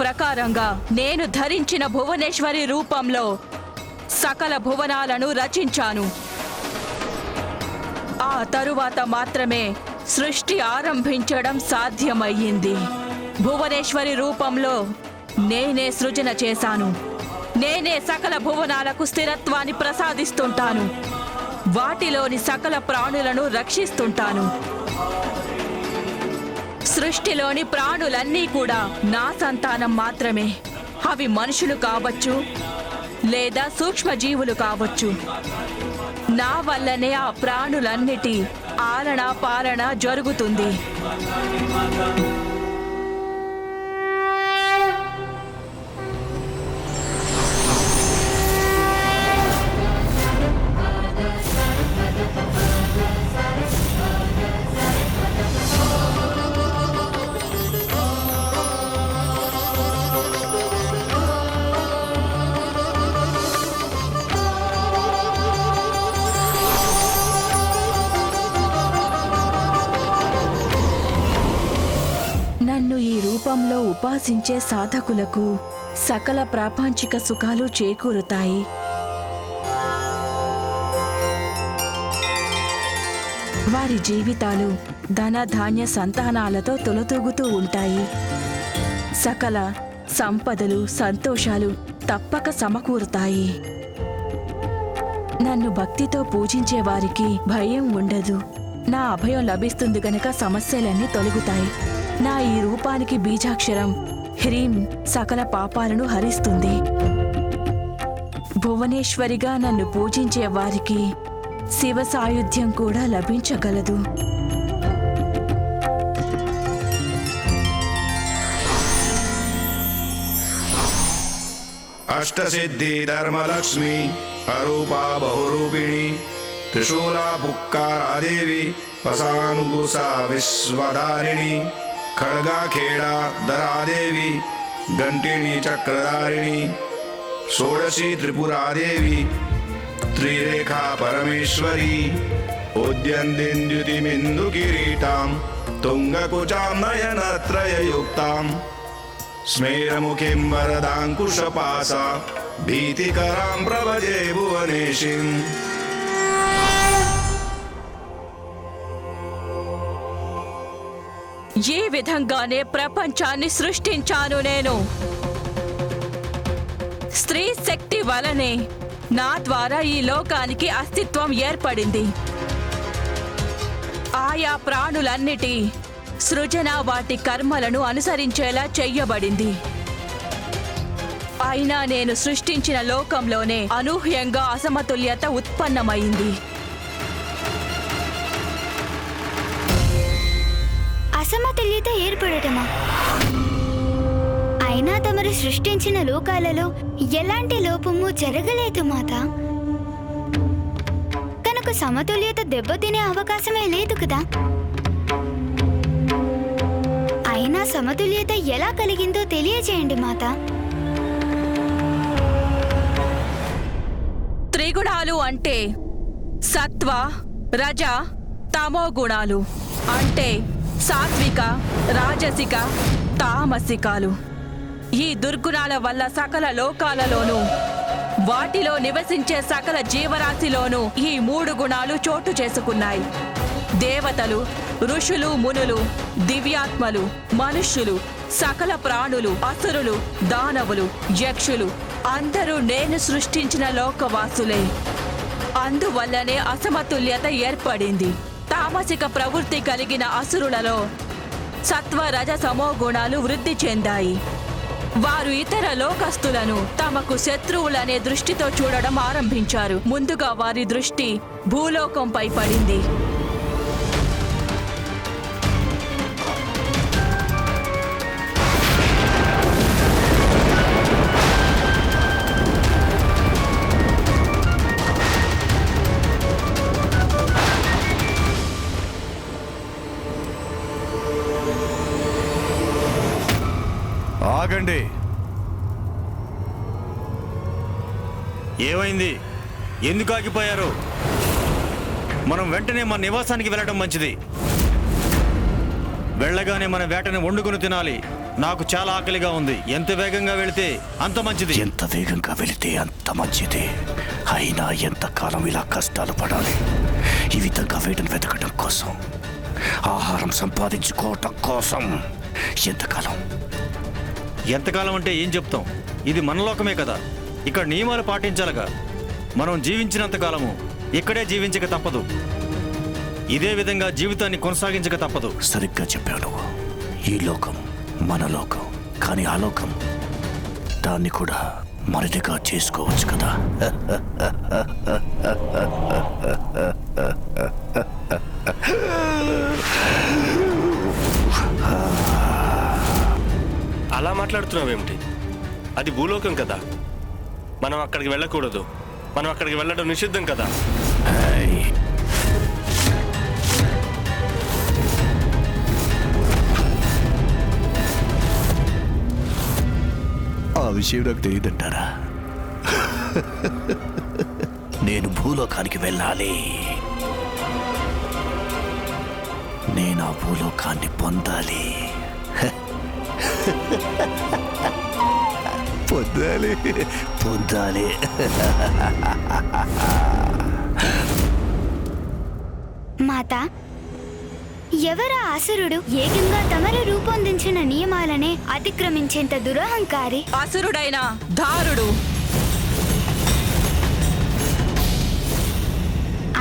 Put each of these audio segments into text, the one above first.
ప్రకారంగా నేను ధరించిన భువనేశ్వరి రూపంలో సకల భువనాలను రచించాను. ఆ తరువాత మాత్రమే సృష్టి ఆరంభించడం సాధ్యమయ్యింది. భువనేశ్వరి రూపంలో నేనే సృజన చేశాను. నేనే సకల భువనాలకు స్థిరత్వాన్ని ప్రసాదిస్తుంటాను. వాటిలోని సకల ప్రాణులను రక్షిస్తుంటాను. సృష్టిలోని ప్రాణులన్నీ కూడా నా సంతానం మాత్రమే. అవి మనుషులు కావచ్చు లేదా సూక్ష్మజీవులు కావచ్చు. నా వల్లనే ఆ ప్రాణులన్నిటి ఆలన పాలన జరుగుతుంది. ఉపాసించే సాధకులకు సకల ప్రాపంచిక సుఖాలు చేకూరుతాయి. వారి జీవితాలు ధన ధాన్య సంతానాలతో తొలతూగుతూ ఉంటాయి. సకల సంపదలు సంతోషాలు తప్పక సమకూరుతాయి. నన్ను భక్తితో పూజించే వారికి భయం ఉండదు. నా అభయం లభిస్తుంది గనక సమస్యలన్నీ తొలగుతాయి. నా ఈ రూపానికి బీజాక్షరం హ్రీం సకల పాపాలను హరిస్తుంది. భువనేశ్వరిగా నన్ను పూజించే వారికి శివ సాయుధ్యం కూడా లభించగలదు. అష్టసిద్ధి ధర్మలక్ష్మి అరూపా బహురూపిణి త్రిశూలా పుక్కారాదేవి వసానుగుసా విశ్వధారిణి खड्गाखेडा दरादेवी गण्टिणि चक्रधारिणी षोडशी त्रिपुरादेवी त्रिरेखा परमेश्वरी उद्यन्दिन्द्युतिमिन्दुकिरीटां तुङ्गकुचां नयनत्रययुक्तां स्मेरमुखीं वरदाङ्कुशपासा भीतिकरां प्रभजे भुवनेशिम्। ఈ విధంగానే ప్రపంచాన్ని సృష్టించాను నేను. స్త్రీ శక్తి వలనే నా ద్వారా ఈ లోకానికి అస్తిత్వం ఏర్పడింది. ఆయా ప్రాణులన్నిటి సృజన వాటి కర్మలను అనుసరించేలా చెయ్యబడింది. అయినా నేను సృష్టించిన లోకంలోనే అనూహ్యంగా అసమతుల్యత ఉత్పన్నమైంది. అసమతుల్యత ఏర్పడటమా? అయినా తమరు సృష్టించిన లోకాలలో ఎలాంటి లోపము జరగలేదు మాత. కనుక సమతుల్యత దెబ్బతినే అవకాశమే లేదు కదా? అయినా సమతుల్యత ఎలా కలిగిందో తెలియజేయండి మాత. త్రిగుణాలు అంటే సత్వ రజ తమో గుణాలు అంటే సాత్విక రాజసిక తామసికాలు. ఈ దుర్గుణాల వల్ల సకల లోకాలలోనూ వాటిలో నివసించే సకల జీవరాశిలోనూ ఈ మూడు గుణాలు చోటు చేసుకున్నాయి. దేవతలు ఋషులు మునులు దివ్యాత్మలు మనుష్యులు సకల ప్రాణులు అసురులు దానవులు యక్షులు అందరూ నేను సృష్టించిన లోకవాసులే. అందువల్లనే అసమతుల్యత ఏర్పడింది. తామసిక ప్రవృత్తి కలిగిన అసురులలో సత్వ రజ సమో గుణాలు వృద్ధి చెందాయి. వారు ఇతర లోకస్తులను తమకు శత్రువులనే దృష్టితో చూడడం ఆరంభించారు. ముందుగా వారి దృష్టి భూలోకంపై పడింది. ఆగండి. ఏమైంది? ఎందుకు ఆగిపోయారు? మనం వెంటనే మన నివాసానికి వెళ్ళడం మంచిది. వెళ్ళగానే మన వేటని వండుకొని తినాలి. నాకు చాలా ఆకలిగా ఉంది. ఎంత వేగంగా వెళితే అంత మంచిది. ఎంత వేగంగా వెళితే అంత మంచిది. అయినా ఎంతకాలం ఇలా కష్టాలు పడాలి? ఈ విధంగా వేటను వెతకడం కోసం ఆహారం సంపాదించుకోవటం కోసం ఎంతకాలం? ఎంతకాలం అంటే ఏం చెప్తాం? ఇది మన లోకమే కదా. ఇక్కడ నియమాలు పాటించాలిగా. మనం జీవించినంత కాలము ఇక్కడే జీవించక తప్పదు. ఇదే విధంగా జీవితాన్ని కొనసాగించక తప్పదు. సరిగ్గా చెప్పావు నువ్వు. ఈ లోకం మన లోకం కానీ ఆ లోకం దాన్ని కూడా మనదిగా చేసుకోవచ్చు కదా. అలా మాట్లాడుతున్నావేమిటి? అది భూలోకం కదా. మనం అక్కడికి వెళ్ళకూడదు. మనం అక్కడికి వెళ్ళడం నిషిద్ధం కదా. ఆ విషయం నాకు తెలియదంటారా? నేను భూలోకానికి వెళ్ళాలి. నేను ఆ భూలోకాన్ని పొందాలి. పొందాలి పొందాలి మాత ఎవరా అసురుడు? ఏకంగా తమరు రూపొందించిన నియమాలనే అతిక్రమించేంత దురహంకారి. అసురుడైన దారుడు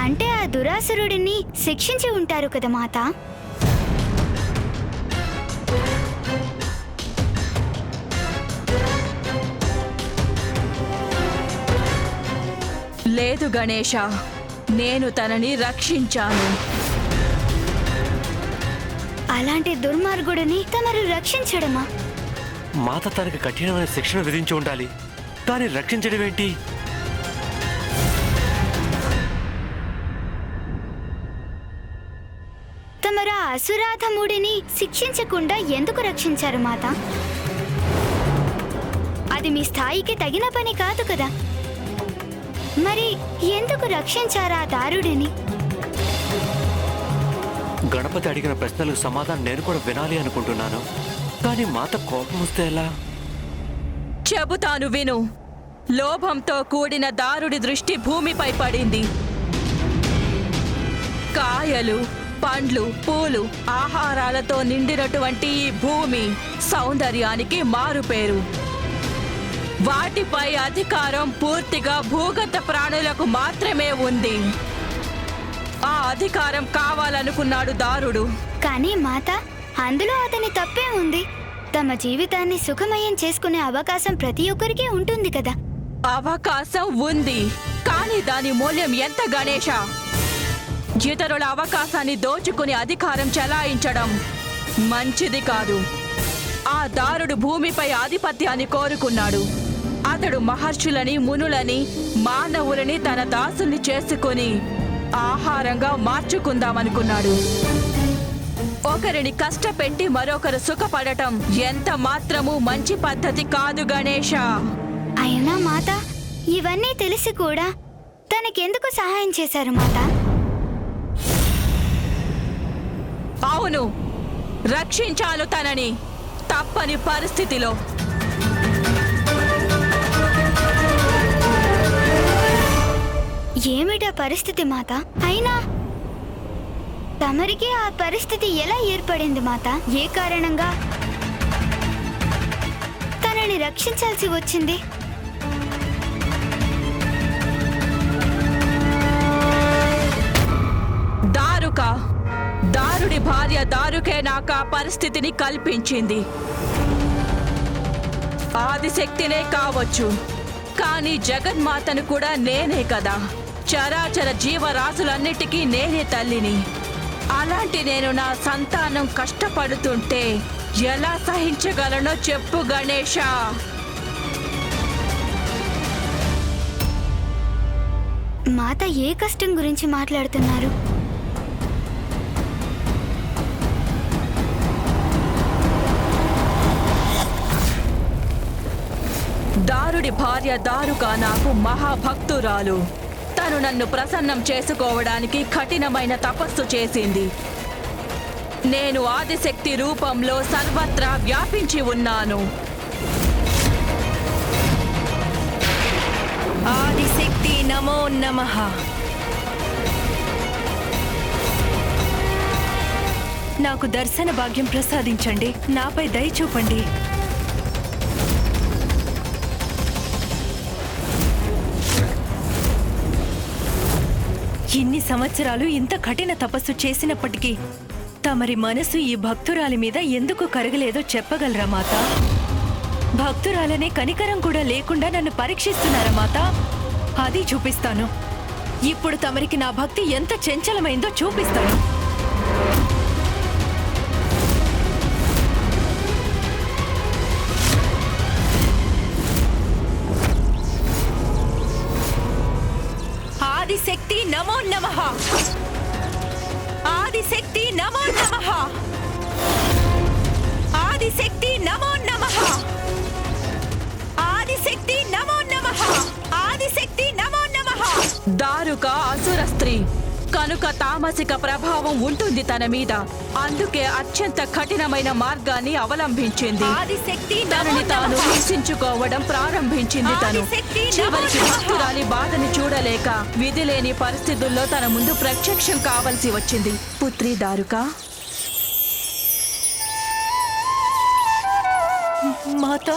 అంటే ఆ దురాసురుడిని శిక్షించి ఉంటారు కదా మాత? గణేష నేను తనని రక్షించాను. అలాంటి దుర్మార్గుడిని తమరు రక్షించడమా? మాత తనకి కఠినమైన శిక్షణ విధించి ఉండాలి. దాన్ని రక్షించడం ఏంటి? తమరు ఆ అసురాధముడిని శిక్షించకుండా ఎందుకు రక్షించారు మాత? అది మీ స్థాయికి తగిన పని కాదు కదా. మరి ఎందుకు రక్షించారా దారుడిని? గణపతి అడిగిన ప్రశ్నలకు సమాధానం నేను కూడా వినాలి అనుకుంటున్నాను. కానీ మాత కోపం వస్తే ఎలా? చెబుతాను విను. లోభంతో కూడిన దారుడి దృష్టి భూమిపై పడింది. కాయలు పండ్లు పూలు ఆహారాలతో నిండినటువంటి ఈ భూమి సౌందర్యానికి మారుపేరు. వాటిపై అధికారం పూర్తిగా భూగత ప్రాణులకు మాత్రమే ఉంది. ఆ అధికారం కావాలనుకున్నాడు దారుడు. కానీ మాత అందులో అతని తప్పే ఉంది. తమ జీవితాన్ని సుఖమయం చేసుకునే అవకాశం ప్రతి ఒక్కరికి ఉంటుంది కదా. అవకాశం ఉంది. కానీ దాని మూల్యం ఎంత గణేష? ఇతరుల అవకాశాన్ని దోచుకుని అధికారం చెలాయించడం మంచిది కాదు. ఆ దారుడు భూమిపై ఆధిపత్యాన్ని కోరుకున్నాడు. అతడు మహర్షులని మునులని మానవులని తన దాసుల్ని చేసుకుని ఆహారంగా మార్చుకుందామనుకున్నాడు. ఒకరిని కష్టపెట్టి మరొకరు సుఖపడటం ఎంత మాత్రము మంచి పద్ధతి కాదు గణేష. అయినా మాత ఇవన్నీ తెలిసి కూడా తనకెందుకు సహాయం చేశారు మాత? అవును రక్షించాను తనని తప్పని పరిస్థితిలో. ఏమిటా పరిస్థితి మాత? అయినా తమరికి ఆ పరిస్థితి ఎలా ఏర్పడింది మాత? ఏ కారణంగా? తనని రక్షించాల్సి వచ్చింది. దారుక దారుడి భార్య దారుకే నాకు ఆ పరిస్థితిని కల్పించింది. ఆదిశక్తినే కావచ్చు కానీ జగన్మాతను కూడా నేనే కదా. చరాచర జీవరాశులన్నిటికీ నేనే తల్లిని. అలాంటి నేను నా సంతానం కష్టపడుతుంటే ఎలా సహించగలనో చెప్పు గణేష మాత ఏ కష్టం గురించి మాట్లాడుతున్నారు? దారుడి భార్య దారుగా నాకు మహాభక్తురాలు. తను నన్ను ప్రసన్నం చేసుకోవడానికి కఠినమైన తపస్సు చేసింది. నేను ఆదిశక్తి రూపంలో సర్వత్రా వ్యాపించి ఉన్నాను. ఆదిశక్తి నమో నమ. నాకు దర్శన భాగ్యం ప్రసాదించండి. నాపై దయ చూపండి. ఇన్ని సంవత్సరాలు ఇంత కఠిన తపస్సు చేసినప్పటికీ తమరి మనసు ఈ భక్తురాలి మీద ఎందుకు కరగలేదో చెప్పగలరా మాత? భక్తురాలనే కనికరం కూడా లేకుండా నన్ను పరీక్షిస్తున్నారా మాత? అది చూపిస్తాను. ఇప్పుడు తమరికి నా భక్తి ఎంత చంచలమైందో చూపిస్తాను. ఆదిశక్తి నమో నమ. ఆదిశక్తి నమో నమ. ఆదిశక్తి నమో నమ. ఆదిశక్తి నమో నమ. ఆదిశక్తి నమో నమ. దారుక అసుర స్త్రీ. కనుక తామసిక ప్రభావం ఉంటుంది తన మీద. అందుకే అత్యంత కఠినమైన మార్గాన్ని అవలంబించింది ఆదిశక్తి తనని తాను హింసించుకోవడం ప్రారంభించింది తను. చివరికి. భక్తురాలి బాధని చూడలేక విధి లేని పరిస్థితుల్లో తన ముందు ప్రత్యక్షం కావలసి వచ్చింది. పుత్రి దారుక? మాత?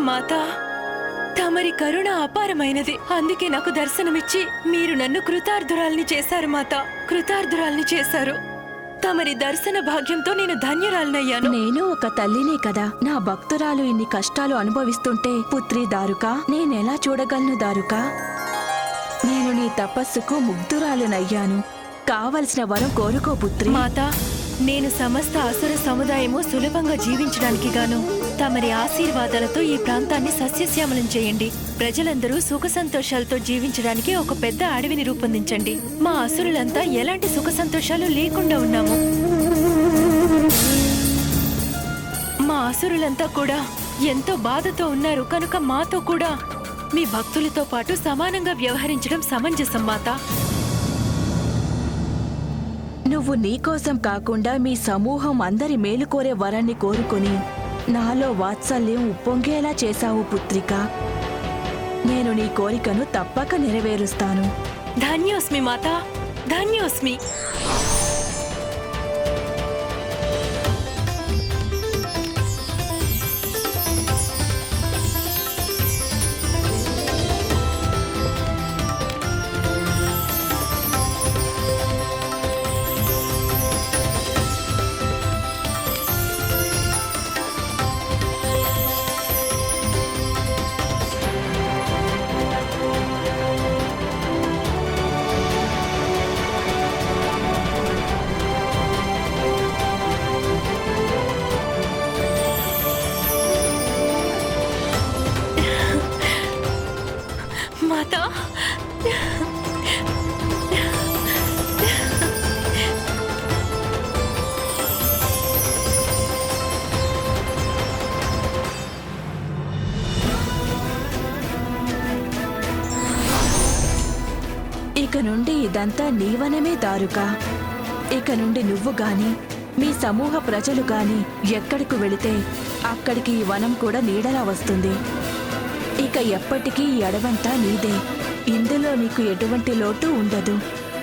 మాత తమరి కరుణ అపారమైనది. అందుకే నాకు దర్శనమిచ్చి మీరు నన్ను కృతార్థురాల్ని చేశారు మాత. కృతార్థురాల్ని చేశారు. తమరి దర్శన భాగ్యంతో నేను ధన్యురాలనయ్యాను. నేను ఒక తల్లినే కదా. నా భక్తురాలు ఇన్ని కష్టాలు అనుభవిస్తుంటే పుత్రి దారుక నేనెలా చూడగలను దారుక? నేను నీ తపస్సుకు ముగ్ధురాలునయ్యాను. కావలసిన వరం కోరుకో పుత్రి. మాత నేను సమస్త అసుర సముదాయము సులభంగా జీవించడానికి గాను తమరి ఆశీర్వాదాలతో ఈ ప్రాంతాన్ని సస్యశ్యామలం చేయండి. ప్రజలందరూ సుఖ సంతోషాలతో జీవించడానికి ఒక పెద్ద అడవిని రూపొందించండి. మా అసురులంతా ఎలాంటి సుఖ సంతోషాలు లేకుండా ఉన్నాము? మా అసురులంతా కూడా ఎంతో బాధతో ఉన్నారు. కనుక మాతో కూడా మీ భక్తులతో పాటు సమానంగా వ్యవహరించడం సమంజసం మాత. నువ్వు నీకోసం కాకుండా మీ సమూహం అందరి మేలు కోరే వరాన్ని కోరుకుని నాలో వాత్సల్యం ఉప్పొంగేలా చేశావు పుత్రిక. నేను నీ కోరికను తప్పక నెరవేరుస్తాను. ధన్యోస్మి మాత ధన్యోస్మి. నీవనమే దారుక. ఇక నుండి నువ్వు గాని మీ సమూహ ప్రజలు గాని ఎక్కడికి వెళితే అక్కడికి ఈ వనం కూడా నీడలా వస్తుంది. ఇక ఎప్పటికీ ఈ అడవంతా నీదే. ఇందులో నీకు ఎటువంటి లోటు ఉండదు.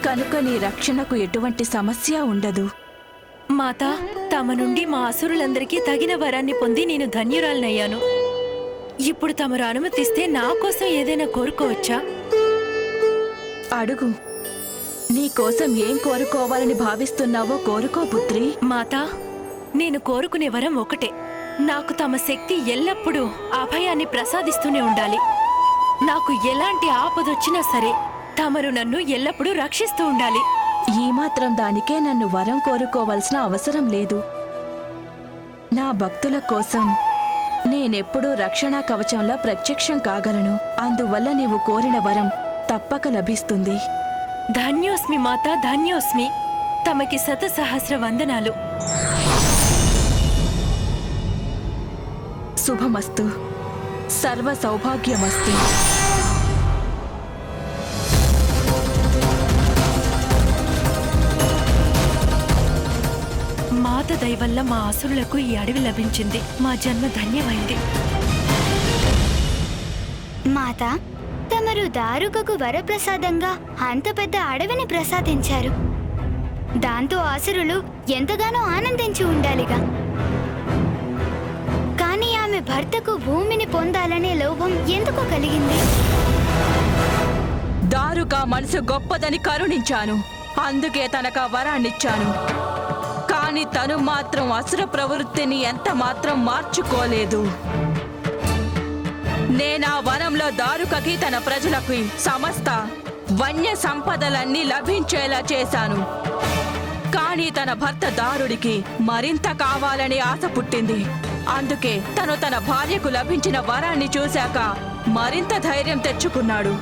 కనుక నీ రక్షణకు ఎటువంటి సమస్య ఉండదు. మాత తమ నుండి మా అసురులందరికీ తగిన వరాన్ని పొంది నేను ధన్యురాలనయ్యాను. ఇప్పుడు తమరు అనుమతిస్తే నా కోసం ఏదైనా కోరుకోవచ్చా? అడుగు. నీ కోసం ఏం కోరుకోవాలని భావిస్తున్నావో కోరుకో పుత్రి. మాత నేను కోరుకునే వరం ఒకటే. నాకు తమ శక్తి ఎల్లప్పుడూ అభయాన్ని ప్రసాదిస్తూనే ఉండాలి. నాకు ఎలాంటి ఆపదొచ్చినా సరే తమరు నన్ను ఎల్లప్పుడూ రక్షిస్తూ ఉండాలి. ఈ మాత్రం దానికే నన్ను వరం కోరుకోవాల్సిన అవసరం లేదు. నా భక్తుల కోసం నేనెప్పుడూ రక్షణా కవచంలా ప్రత్యక్షం కాగలను. అందువల్ల నీవు కోరిన వరం తప్పక లభిస్తుంది. ధన్యోస్మి మాత ధన్యోస్మి. తమకి శత సహస్ర వందనాలు. శుభమస్తు. సర్వ సౌభాగ్యమస్తు. మాత దయ వల్ల మా అసురులకు ఈ అడవి లభించింది. మా జన్మ ధన్యమైంది. మాత వారు దారుకకు వరప్రసాదంగా అంత పెద్ద అడవిని ప్రసాదించారు. దాంతో ఆసురులు ఎంతగానో ఆనందించి ఉండాలిగా. కానీ ఆమె భర్తకు భూమిని పొందాలనే లోభం ఎందుకు కలిగింది? దారుక మనసు గొప్పదని కరుణించాను. అందుకే తనకు వరాన్నిచ్చాను. కాని తను మాత్రం అసుర ప్రవృత్తిని ఎంత మాత్రం మార్చుకోలేదు. నేనా వనంలో దారుకకి తన ప్రజలకి సమస్త వన్య సంపదలన్నీ లభించేలా చేశాను. కానీ తన భర్త దారుడికి మరింత కావాలని ఆశ పుట్టింది. అందుకే తను తన భార్యకు లభించిన వరాన్ని చూశాక మరింత ధైర్యం తెచ్చుకున్నాడు.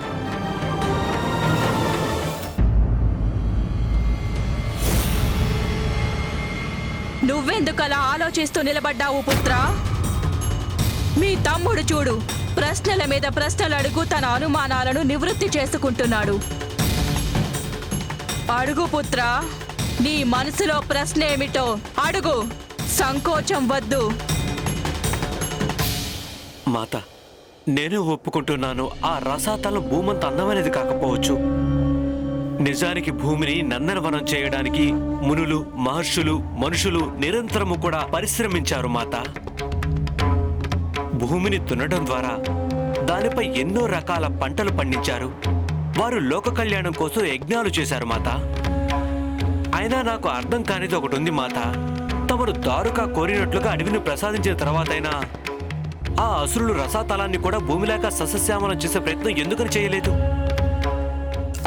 నువ్వెందుకలా ఆలోచిస్తూ నిలబడ్డావు పుత్రా? మీ తమ్ముడు చూడు ప్రశ్నల మీద ప్రశ్నలు అడుగు తన అనుమానాలను నివృత్తి చేసుకుంటున్నాడు. అడుగు పుత్ర నీ మనసులో ప్రశ్న ఏమిటో అడుగు. సంకోచం వద్దు. మాత నేను ఒప్పుకుంటున్నాను. ఆ రసాతలం భూమంత అందమైనది కాకపోవచ్చు. నిజానికి భూమిని నందనవనం చేయడానికి మునులు మహర్షులు మనుషులు నిరంతరము కూడా పరిశ్రమించారు మాత. భూమిని దున్నడం ద్వారా దానిపై ఎన్నో రకాల పంటలు పండించారు. వారు లోక కళ్యాణం కోసం యజ్ఞాలు చేశారు మాత. అయినా నాకు అర్థం కానిది ఒకటి ఉంది మాత. తమరు దారుగా కోరినట్లుగా అడవిని ప్రసాదించిన తర్వాతైనా ఆ అసురులు రసాతలాన్ని కూడా భూమిలాగా సస్యశ్యామలం చేసే ప్రయత్నం ఎందుకని చేయలేదు?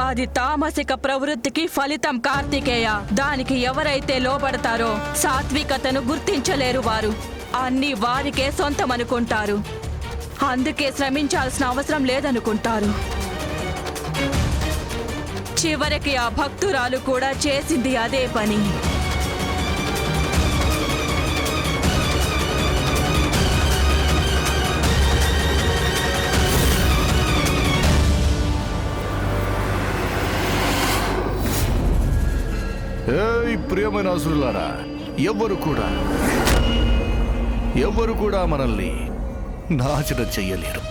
అది తామసిక ప్రవృత్తికి ఫలితం కార్తికేయ. దానికి ఎవరైతే లోబడతారో సాత్వికతను గుర్తించలేరు వారు. అన్ని వారికే సొంతం అనుకుంటారు అందుకే శ్రమించాల్సిన అవసరం లేదనుకుంటారు. చివరికి ఆ భక్తురాలు కూడా చేసింది అదే పని. ప్రియమైన అసురులారా ఎవ్వరు కూడా ఎవరు కూడా మనల్ని నాశనం చెయ్యలేరు.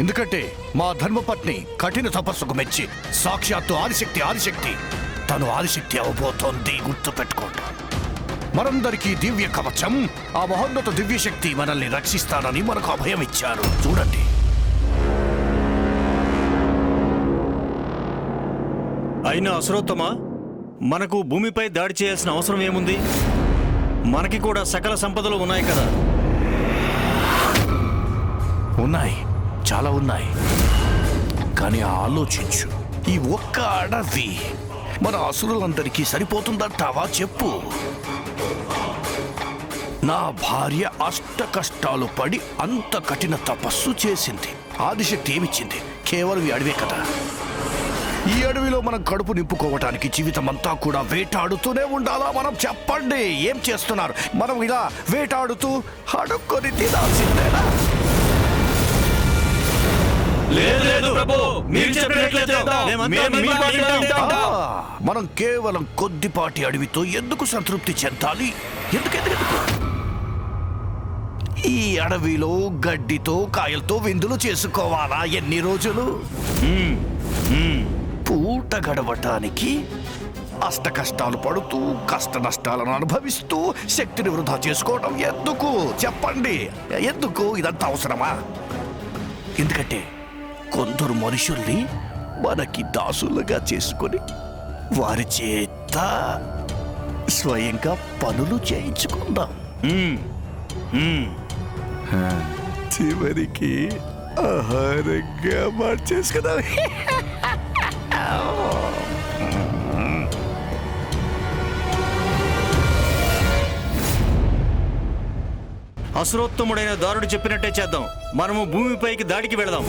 ఎందుకంటే మా ధర్మపత్ని కఠిన తపస్సుకు మెచ్చి సాక్షాత్తు ఆదిశక్తి ఆదిశక్తి. తను ఆదిశక్తి అవబోతోంది గుర్తుపెట్టుకోండి మనందరికీ దివ్య కవచం ఆ మహోన్నత దివ్యశక్తి మనల్ని రక్షిస్తానని మనకు అభయం ఇచ్చారు. చూడండి. అయినా అసరోత్తమా మనకు భూమిపై దాడి చేయాల్సిన అవసరం ఏముంది? మనకి కూడా సకల సంపదలు ఉన్నాయి కదా. ఉన్నాయి. చాలా ఉన్నాయి. కానీ ఆలోచించు ఈ ఒక్క అడవి మన అసురులందరికీ సరిపోతుందంటావా చెప్పు. నా భార్య అష్ట కష్టాలు పడి అంత కఠిన తపస్సు చేసింది. ఆదిశక్తి ఏమిచ్చింది? కేవలం ఈ అడవే కదా. అడవిలో మనం కడుపు నింపుకోవటానికి జీవితం అంతా కూడా వేటాడుతూనే ఉండాలా మనం? చెప్పండి. ఏం చేస్తున్నారు? మనం ఇలా వేటాడుతూ అడుక్కొని తినాల్సిందేనా? లేదు లేదు ప్రభు. మీరు చెప్పినట్లే చేద్దాం. మేమంతా మీ మాట వింటాం. ఆ, మనం కేవలం కొద్దిపాటి అడవితో ఎందుకు సంతృప్తి చెందాలి? ఎందుకు ఎందుకు ఎందుకు? ఈ అడవిలో గడ్డితో కాయలతో విందులు చేసుకోవాలా ఎన్ని రోజులు? పూట గడవటానికి అష్ట కష్టాలు పడుతూ కష్ట నష్టాలను అనుభవిస్తూ శక్తిని వృధా చేసుకోవడం ఎందుకు? చెప్పండి. ఎందుకు ఇదంతా అవసరమా? ఎందుకంటే కొందరు మనుషుల్ని మనకి దాసులుగా చేసుకొని వారి చేత స్వయంగా పనులు చేయించుకుందాం. చివరికి ఆహారంగా మార్చేసుకుందాం. అసురోత్తముడైన దారుడు చెప్పినట్టే చేద్దాం. మనము భూమిపైకి దాడికి వెళదాం.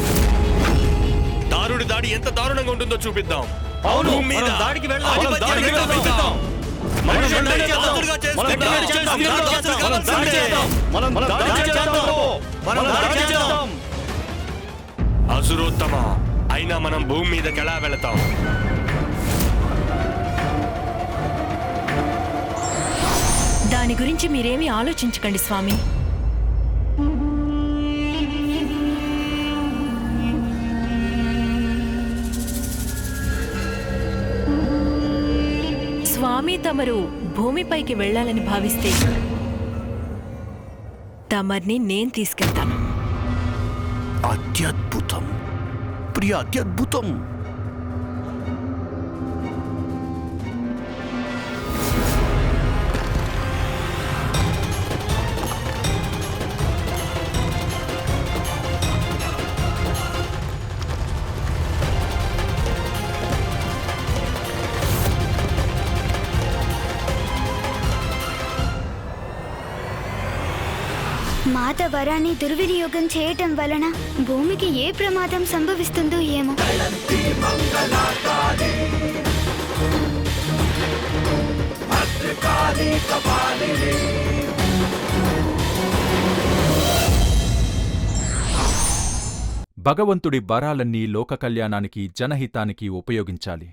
దారుడి దాడి ఎంత దారుణంగా ఉంటుందో చూపిద్దాం. అవును భూమి మీద మనం దాడికి వెళ్దాం. మనం ఆధిపత్యాన్ని దాడికి వెళ్దాం. మనం దాడి. చేద్దాం. మనం దాడి చేద్దాం. మనం దాడి చేద్దాం. అసురోత్తమ అయినా మనం భూమి మీదకి ఎలా వెళతాం? దాని గురించి మీరేమీ ఆలోచించకండి స్వామి. స్వామి తమరు భూమిపైకి వెళ్ళాలని భావిస్తే తమర్ని నేను తీసుకెళ్తాను. అత్యద్భుతం. ప్రియ అత్యద్భుతం మాత వరాన్ని దుర్వినియోగం చేయటం వలన భూమికి ఏ ప్రమాదం సంభవిస్తుందో ఏమో. భగవంతుడి వరాలన్నీ లోక కళ్యాణానికి జనహితానికి ఉపయోగించాలి.